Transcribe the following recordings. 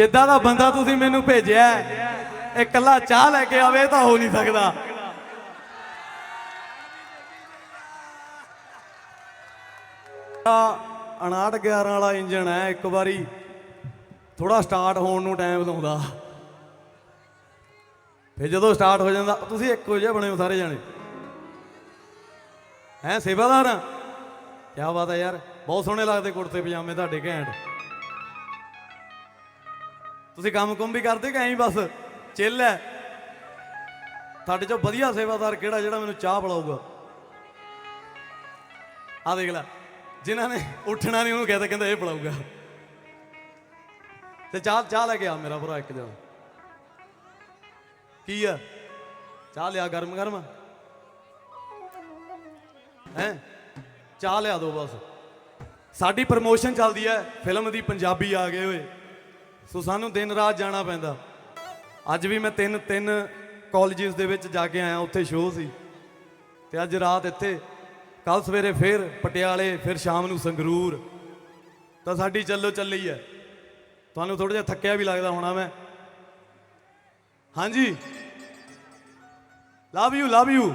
ਜਿੱਦਾਂ ਦਾ ਬੰਦਾ ਤੁਸੀਂ ਮੈਨੂੰ ਭੇਜਿਆ ਹੈ, ਇਹ ਇਕੱਲਾ ਚਾਹ ਲੈ ਕੇ ਆਵੇ ਤਾਂ ਹੋ ਨਹੀਂ ਸਕਦਾ। ਆਹ 59 11 ਵਾਲਾ ਇੰਜਨ ਹੈ ਇੱਕ ਵਾਰੀ ਥੋੜਾ ਸਟਾਰਟ ਹੋਣ ਨੂੰ ਟਾਈਮ ਲਾਉਂਦਾ। ਫਿਰ ਜਦੋਂ ਸਟਾਰਟ ਹੋ ਜਾਂਦਾ ਤੁਸੀਂ ਇੱਕੋ ਜਿਹੇ ਬਣੇ ਹੋ ਸਾਰੇ ਜਾਣੇ। ਹੈ ਸੇਵਾਦਾਰ? ਆ ਕੀ ਬਾਤ ਹੈ ਯਾਰ ਬਹੁਤ ਸੋਹਣੇ ਲੱਗਦੇ ਕੁੜਤੇ ਪਜਾਮੇ ਤੁਹਾਡੇ ਘੈਂਟ। ਤੁਸੀਂ ਕੰਮ ਕੁੰਮ ਵੀ ਕਰਦੇ ਕਿ ਐਂ ਬਸ? ਚਿੱਲ ਹੈ। ਤੁਹਾਡੇ ਚੋਂ ਵਧੀਆ ਸੇਵਾਦਾਰ ਕਿਹੜਾ ਜਿਹੜਾ ਮੈਨੂੰ ਚਾਹ ਪਿਲਾਊਗਾ? ਆ ਦੇਖ ਲੈ, ਜਿਨ੍ਹਾਂ ਨੇ ਉੱਠਣਾ ਨਹੀਂ ਉਹਨੂੰ ਕਹਿੰਦਾ ਕਹਿੰਦਾ ਇਹ ਪਿਲਾਊਗਾ। ਤੇ ਚਾਹ ਚਾਹ ਲੈ ਕੇ ਆ ਮੇਰਾ ਭਰਾ ਇੱਕ ਜਣਾ। ਕੀ ਆ? ਚਾਹ ਲਿਆ ਗਰਮ ਗਰਮ? ਹੈ? ਚਾਹ ਲਿਆ ਦੋ ਬਸ। ਸਾਡੀ ਪ੍ਰਮੋਸ਼ਨ ਚੱਲਦੀ ਹੈ ਫਿਲਮ ਦੀ ਪੰਜਾਬੀ ਆ ਗਏ ਓਏ। ਸੋ ਸਾਨੂੰ ਦਿਨ ਰਾਤ ਜਾਣਾ ਪੈਂਦਾ। ਅੱਜ ਵੀ ਮੈਂ ਤਿੰਨ ਤਿੰਨ ਕਾਲਜਸ ਦੇ ਵਿੱਚ ਜਾ ਕੇ ਆਇਆ, ਉੱਥੇ ਸ਼ੋਅ ਸੀ। ਤੇ ਅੱਜ ਰਾਤ ਇੱਥੇ ਕੱਲ ਸਵੇਰੇ ਫੇਰ ਪਟਿਆਲੇ, ਫਿਰ ਸ਼ਾਮ ਨੂੰ ਸੰਗਰੂਰ। ਤਾਂ ਸਾਡੀ ਚੱਲੋ ਚੱਲੀ ਹੈ। ਤੁਹਾਨੂੰ ਥੋੜਾ ਜਿਹਾ ਥੱਕਿਆ ਵੀ ਲੱਗਦਾ ਹੋਣਾ ਮੈਂ। ਹਾਂਜੀ। ਲਵ ਯੂ ਲਵ ਯੂ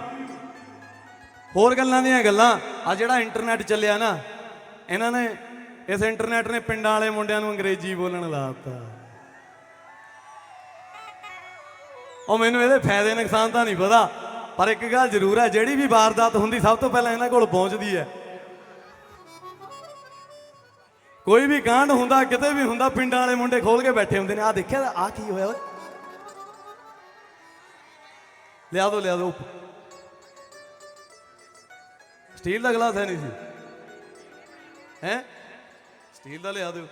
ਹੋਰ ਗੱਲਾਂ ਦੀਆਂ ਗੱਲਾਂ। ਆ ਜਿਹੜਾ ਇੰਟਰਨੈਟ ਚੱਲਿਆ ਨਾ, ਇਹਨਾਂ ਨੇ ਇਸ ਇੰਟਰਨੈਟ ਨੇ ਪਿੰਡਾਂ ਵਾਲੇ ਮੁੰਡਿਆਂ ਨੂੰ ਅੰਗਰੇਜ਼ੀ ਬੋਲਣ ਲਾਤਾ। ਉਹ ਮੈਨੂੰ ਇਹਦੇ ਫਾਇਦੇ ਨੁਕਸਾਨ ਤਾਂ ਨਹੀਂ ਪਤਾ, ਪਰ ਇੱਕ ਗੱਲ ਜ਼ਰੂਰ ਹੈ, ਜਿਹੜੀ ਵੀ ਵਾਰਦਾਤ ਹੁੰਦੀ ਸਭ ਤੋਂ ਪਹਿਲਾਂ ਇਹਨਾਂ ਕੋਲ ਪਹੁੰਚਦੀ ਹੈ। ਕੋਈ ਵੀ ਕਾਂਡ ਹੁੰਦਾ, ਕਿਤੇ ਵੀ ਹੁੰਦਾ, ਪਿੰਡਾਂ ਵਾਲੇ ਮੁੰਡੇ ਖੋਲ ਕੇ ਬੈਠੇ ਹੁੰਦੇ ਨੇ। ਆ ਦੇਖਿਆ ਆ ਕੀ ਹੋਇਆ ਓਏ? ਲਿਆ ਦੋ ਲਿਆ ਦੋ। ਸਟੀਲ ਦਾ ਗਲਾਸ ਹੈ ਨਹੀਂ ਸੀ। ਹੈ? ਸਟੀਲ ਦਾ ਲਿਆ ਦਿਓ।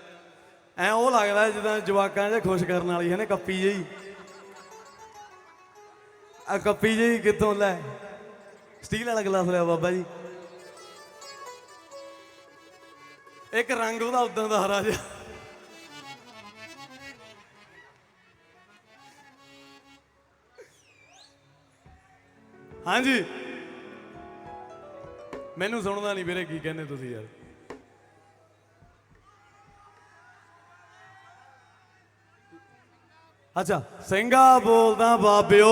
ਐ ਉਹ ਲੱਗਦਾ ਜਿੱਦਾਂ ਜਵਾਕਾਂ ਦੇ ਖੁਸ਼ ਕਰਨ ਵਾਲੀ ਹੈ ਨਾ, ਕੱਪੀ ਜਿਹੀ। ਆ ਕੱਪੀ ਜਿਹੀ ਕਿੱਥੋਂ ਲੈ? ਸਟੀਲ ਵਾਲਾ ਗਲਾਸ ਲਿਆ ਬਾਬਾ ਜੀ। ਇੱਕ ਰੰਗ ਉਹਦਾ ਉਦਾਂ ਦਾ ਹਰਾ ਜਿਹਾ। ਹਾਂਜੀ। ਮੈਨੂੰ ਸੁਣਦਾ ਨਹੀਂ ਵੀਰੇ ਕੀ ਕਹਿੰਦੇ ਤੁਸੀਂ ਯਾਰ। ਅੱਛਾ ਸਿੰਘਾ ਬੋਲਦਾ ਬਾਬਿਓ।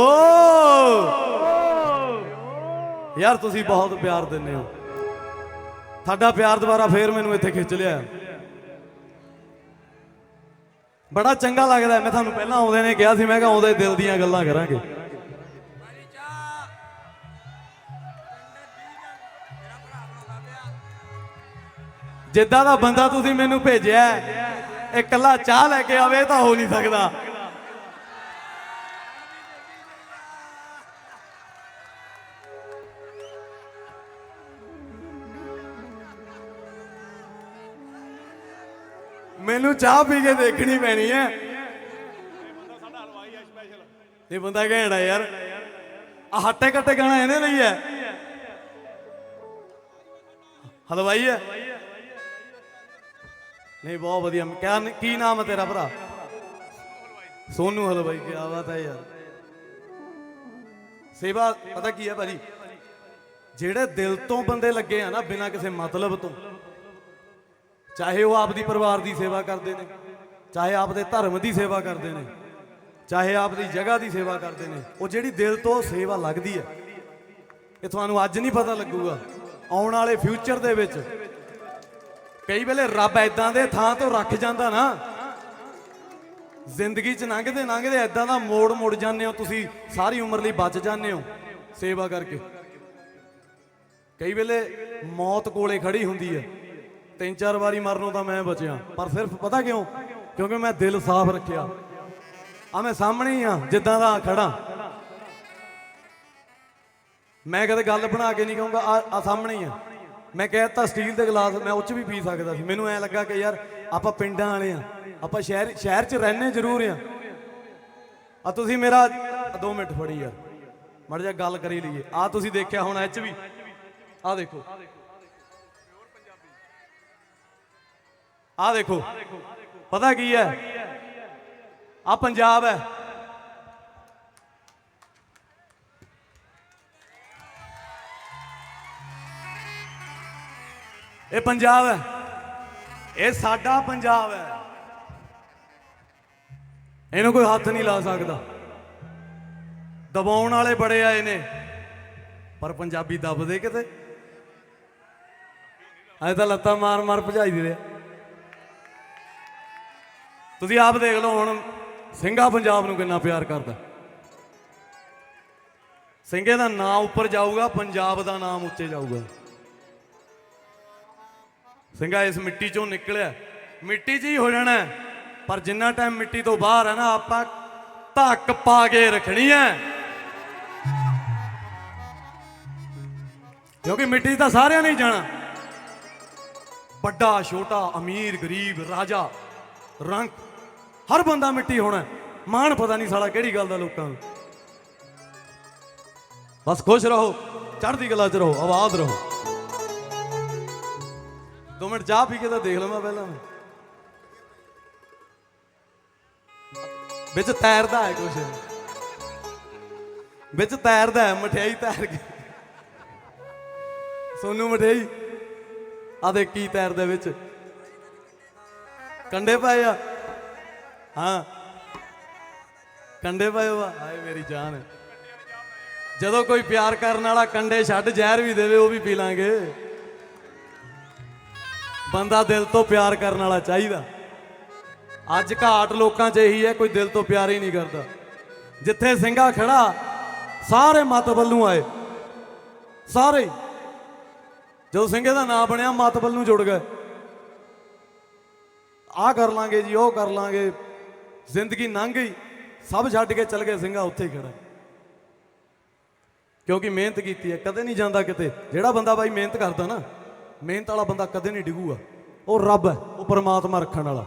ਯਾਰ ਤੁਸੀਂ ਬਹੁਤ ਪਿਆਰ ਦਿੰਦੇ ਹੋ। ਤੁਹਾਡਾ ਪਿਆਰ ਦੁਬਾਰਾ ਫੇਰ ਮੈਨੂੰ ਇੱਥੇ ਖਿੱਚ ਲਿਆ। ਬੜਾ ਚੰਗਾ ਲੱਗਦਾ ਮੈਂ ਤੁਹਾਨੂੰ ਪਹਿਲਾਂ ਆਉਂਦੇ ਨੇ ਕਿਹਾ ਸੀ ਮੈਂ ਕਿਹਾ ਆਉਂਦੇ ਦਿਲ ਦੀਆਂ ਗੱਲਾਂ ਕਰਾਂਗੇ। ਜਿੱਦਾਂ ਦਾ ਬੰਦਾ ਤੁਸੀਂ ਮੈਨੂੰ ਭੇਜਿਆ ਹੈ, ਇਹ ਇਕੱਲਾ ਚਾਹ ਲੈ ਕੇ ਆਵੇ ਤਾਂ ਹੋ ਨਹੀਂ ਸਕਦਾ। ਮੈਨੂੰ ਚਾਹ ਪੀ ਕੇ ਦੇਖਣੀ ਪੈਣੀ ਹੈ। ਇਹ ਬੰਦਾ ਘੈਂਟ ਆ ਯਾਰ। ਆ ਹੱਟੇ ਕੱਟੇ ਗਾਣਾ ਇਹਨੇ ਲਈ ਹੈ। ਹਲਵਾਈ ਹੈ। ਨਹੀਂ, ਬਹੁਤ ਵਧੀਆ। ਕਿਆ ਕੀ ਨਾਮ ਹੈ ਤੇਰਾ ਭਰਾ? ਸੋਨੂ ਹਲਵਾਈ ਕੀ ਬਾਤ ਹੈ ਯਾਰ। ਸੇਵਾ, ਪਤਾ ਕੀ ਹੈ ਭਾਜੀ? ਜਿਹੜੇ ਦਿਲ ਤੋਂ ਬੰਦੇ ਲੱਗੇ ਆ ਨਾ ਬਿਨਾਂ ਕਿਸੇ ਮਤਲਬ ਤੋਂ ਚਾਹੇ ਉਹ ਆਪਦੀ ਪਰਿਵਾਰ ਦੀ ਸੇਵਾ ਕਰਦੇ ਨੇ, ਚਾਹੇ ਆਪਦੇ ਧਰਮ ਦੀ ਸੇਵਾ ਕਰਦੇ ਨੇ, ਚਾਹੇ ਆਪਦੀ ਜਗ੍ਹਾ ਦੀ ਸੇਵਾ ਕਰਦੇ ਨੇ, ਉਹ ਜਿਹੜੀ ਦਿਲ ਤੋਂ ਸੇਵਾ ਲੱਗਦੀ ਹੈ, ਇਹ ਤੁਹਾਨੂੰ ਅੱਜ ਨਹੀਂ ਪਤਾ ਲੱਗੂਗਾ। ਆਉਣ ਵਾਲੇ ਫਿਊਚਰ ਦੇ ਵਿੱਚ ਕਈ ਵੇਲੇ ਰੱਬ ਐਦਾਂ ਦੇ ਥਾਂ ਤੋਂ ਰੱਖ ਜਾਂਦਾ ਨਾ, ਜ਼ਿੰਦਗੀ 'ਚ ਲੰਘਦੇ ਲੰਘਦੇ ਐਦਾਂ ਦਾ ਮੋੜ ਮੁੜ ਜਾਂਦੇ ਹੋ ਤੁਸੀਂ, ਸਾਰੀ ਉਮਰ ਲਈ ਬਚ ਜਾਂਦੇ ਹੋ ਸੇਵਾ ਕਰਕੇ। ਕਈ ਵੇਲੇ ਮੌਤ ਕੋਲੇ ਖੜੀ ਹੁੰਦੀ ਹੈ। ਤਿੰਨ ਚਾਰ ਵਾਰੀ ਮਰਨੋਂ ਤਾਂ ਮੈਂ ਬਚਿਆ, ਪਰ ਸਿਰਫ ਪਤਾ ਕਿਉਂ? ਕਿਉਂਕਿ ਮੈਂ ਦਿਲ ਸਾਫ਼ ਰੱਖਿਆ। ਆ ਮੈਂ ਸਾਹਮਣੇ ਹੀ ਆ, ਜਿੱਦਾਂ ਦਾ ਖੜਾ ਮੈਂ ਕਦੇ ਗੱਲ ਬਣਾ ਕੇ ਨਹੀਂ ਕਹੂੰਗਾ ਆ ਸਾਹਮਣੇ ਹੀ ਆ। ਮੈਂ ਕਹਿਤਾ ਸਟੀਲ ਦੇ ਗਲਾਸ, ਮੈਂ ਉੱਚ ਵੀ ਪੀ ਸਕਦਾ ਸੀ। ਮੈਨੂੰ ਐ ਲੱਗਾ ਕਿ ਯਾਰ ਆਪਾਂ ਪਿੰਡਾਂ ਵਾਲੇ ਆ, ਆਪਾਂ ਸ਼ਹਿਰ ਸ਼ਹਿਰ 'ਚ ਰਹਿੰਦੇ ਜ਼ਰੂਰ ਆ। ਆ ਤੁਸੀਂ ਮੇਰਾ 2 ਮਿੰਟ ਫੜੀ ਯਾਰ। ਮੜ ਜਾ ਗੱਲ ਕਰੀ ਲਈਏ। ਆ ਤੁਸੀਂ ਦੇਖਿਆ ਹੁਣ, ਐਚ ਵੀ। ਆ ਦੇਖੋ। ਆਹ ਦੇਖੋ। ਪਤਾ ਕੀ ਹੈ? ਆ ਪੰਜਾਬ ਹੈ। ਇਹ ਪੰਜਾਬ ਹੈ। ਇਹ ਸਾਡਾ ਪੰਜਾਬ ਹੈ। ਇਹਨੂੰ ਕੋਈ ਹੱਥ ਨਹੀਂ ਲਾ ਸਕਦਾ। ਦਬਾਉਣ ਵਾਲੇ ਬੜੇ ਆਏ ਨੇ, ਪਰ ਪੰਜਾਬੀ ਦੱਬਦੇ ਕਿਤੇ? ਅਜੇ ਤਾਂ ਲੱਤਾਂ ਮਾਰ ਮਾਰ ਭਜਾਈ ਦੇ ਰਿਹਾ ਤੁਸੀਂ ਆਪ ਦੇਖ ਲਓ ਹੁਣ ਸਿੰਘਾ ਪੰਜਾਬ ਨੂੰ ਕਿੰਨਾ ਪਿਆਰ ਕਰਦਾ। ਸਿੰਘੇ ਦਾ ਨਾਮ ਉੱਪਰ ਜਾਊਗਾ, ਪੰਜਾਬ ਦਾ ਨਾਮ ਉੱਚੇ ਜਾਊਗਾ। ਸਿੰਘਾ ਇਸ ਮਿੱਟੀ ਚੋਂ ਨਿਕਲਿਆ। ਮਿੱਟੀ 'ਚ ਹੀ ਹੋ ਜਾਣਾ ਪਰ ਜਿੰਨਾ ਟਾਈਮ ਮਿੱਟੀ ਤੋਂ ਬਾਹਰ ਹੈ ਨਾ, ਆਪਾਂ ਧੱਕ ਪਾ ਕੇ ਰੱਖਣੀ ਹੈ। ਕਿਉਂਕਿ ਮਿੱਟੀ ਤਾਂ ਸਾਰਿਆਂ ਨੇ ਜਾਣਾ। ਵੱਡਾ, ਛੋਟਾ, ਅਮੀਰ, ਗਰੀਬ, ਰਾਜਾ ਰੰਗ ਹਰ ਬੰਦਾ ਮਿੱਟੀ ਹੋਣਾ ਮਾਣ ਪਤਾ ਨਹੀਂ ਸਾਲਾ ਕਿਹੜੀ ਗੱਲ ਦਾ ਲੋਕਾਂ ਨੂੰ। ਬਸ ਖੁਸ਼ ਰਹੋ, ਚੜ੍ਹਦੀ ਕਲਾ 'ਚ ਰਹੋ ਆਵਾਜ਼ ਰਹੋ। ਦੋ ਮਿੰਟ ਚਾਹ ਪੀ ਕੇ ਤਾਂ ਦੇਖ ਲਵਾਂ ਪਹਿਲਾਂ ਵਿੱਚ ਤੈਰਦਾ ਹੈ ਕੁਛ। ਵਿੱਚ ਤੈਰਦਾ ਹੈ, ਮਠਿਆਈ ਤੈਰ ਕੇ। ਸੋਨੂ ਮਠਿਆਈ ਆ ਦੇ ਕੀ ਤੈਰਦਾ ਵਿੱਚ। ਕੰਡੇ ਪਾਏ ਆ। ਹਾਂ। ਕੰਡੇ ਪਏ ਵਾ। ਹਾਏ, ਮੇਰੀ ਜਾਨ। ਜਦੋਂ ਕੋਈ ਪਿਆਰ ਕਰਨ ਵਾਲਾ ਕੰਡੇ ਛੱਡ ਜ਼ਹਿਰ ਵੀ ਦੇਵੇ, ਉਹ ਵੀ ਪੀ ਲਾਂਗੇ। ਬੰਦਾ ਦਿਲ ਤੋਂ ਪਿਆਰ ਕਰਨ ਵਾਲਾ ਚਾਹੀਦਾ। ਅੱਜ ਘਾਟ ਲੋਕਾਂ 'ਚ ਇਹੀ ਹੈ, ਕੋਈ ਦਿਲ ਤੋਂ ਪਿਆਰ ਹੀ ਨਹੀਂ ਕਰਦਾ। ਜਿੱਥੇ ਸਿੰਘਾ ਖੜਾ ਸਾਰੇ ਮਤ ਵੱਲੋਂ ਆਏ। ਸਾਰੇ। ਜਦੋਂ ਸਿੰਘੇ ਦਾ ਨਾਮ ਬਣਿਆ, ਮਤ ਵੱਲ ਨੂੰ ਜੁੜ ਗਏ। ਆ ਕਰ ਲਾਂਗੇ ਜੀ, ਉਹ ਕਰ ਲਾਂਗੇ। ਜ਼ਿੰਦਗੀ ਲੰਘ ਗਈ, ਸਭ ਛੱਡ ਕੇ ਚੱਲ ਗਏ, ਸਿੰਘਾ ਉੱਥੇ ਖੜਾ ਕਿਉਂਕਿ ਮਿਹਨਤ ਕੀਤੀ ਹੈ, ਕਦੇ ਨਹੀਂ ਜਾਂਦਾ ਕਿਤੇ। ਜਿਹੜਾ ਬੰਦਾ ਬਾਈ ਮਿਹਨਤ ਕਰਦਾ ਨਾ, ਮਿਹਨਤ ਵਾਲਾ ਬੰਦਾ ਕਦੇ ਨਹੀਂ ਡਿੱਗੂਗਾ। ਉਹ ਰੱਬ ਹੈ, ਉਹ ਪਰਮਾਤਮਾ ਰੱਖਣ ਵਾਲਾ।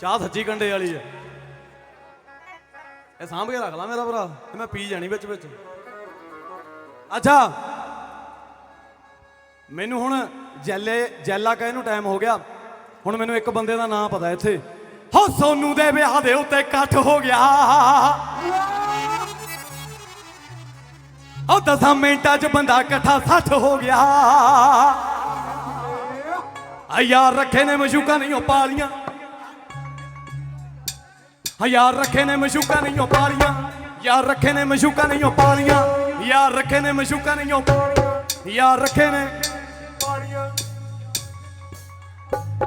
ਚਾਹ ਸੱਚੀ ਕੰਡੇ ਵਾਲੀ ਹੈ। ਇਹ ਸਾਂਭ ਕੇ ਰੱਖ ਲਾ ਮੇਰਾ ਭਰਾ, ਤੇ ਮੈਂ ਪੀ ਜਾਣੀ ਵਿੱਚ ਵਿੱਚ। ਅੱਛਾ। ਮੈਨੂੰ ਹੁਣ ਜੈਲੇ, ਜੈਲਾ ਕਹੇ ਨੂੰ ਟਾਈਮ ਹੋ ਗਿਆ। ਹੁਣ ਮੈਨੂੰ ਇੱਕ ਬੰਦੇ ਦਾ ਨਾਮ ਪਤਾ ਇੱਥੇ। ਹੋ ਸੋਨੂ ਦੇ ਵਿਆਹ ਦੇ ਉੱਤੇ ਇਕੱਠ ਹੋ ਗਿਆ। ਉਹ ਦਸਾਂ ਮਿੰਟਾਂ 'ਚ ਬੰਦਾ ਇਕੱਠਾ ਸੱਠ ਹੋ ਗਿਆ। ਆ ਯਾਰ ਰੱਖੇ ਨੇ ਮਸ਼ੂਕਾਂ ਨਹੀਂ, ਉਹ ਪਾਲੀਆਂ ਯਾਰ ਰੱਖੇ ਨੇ ਮਸ਼ੂਕਾਂ ਨਹੀਂ ਉਹ ਪਾਲੀਆਂ। ਯਾਰ ਰੱਖੇ ਨੇ ਮਸ਼ੂਕਾਂ ਨਹੀਂ ਉਹ ਪਾਲੀਆਂ। ਯਾਰ ਰੱਖੇ ਨੇ ਮਸ਼ੂਕਾਂ ਨਹੀਂ ਉਹ ਪਾਲੀਆਂ। ਯਾਰ ਰੱਖੇ ਨੇ ਪਾਲੀਆਂ।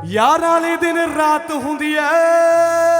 ਯਾਰ ਵਾਲੇ ਦਿਨ ਰਾਤ ਹੁੰਦੀ ਐ।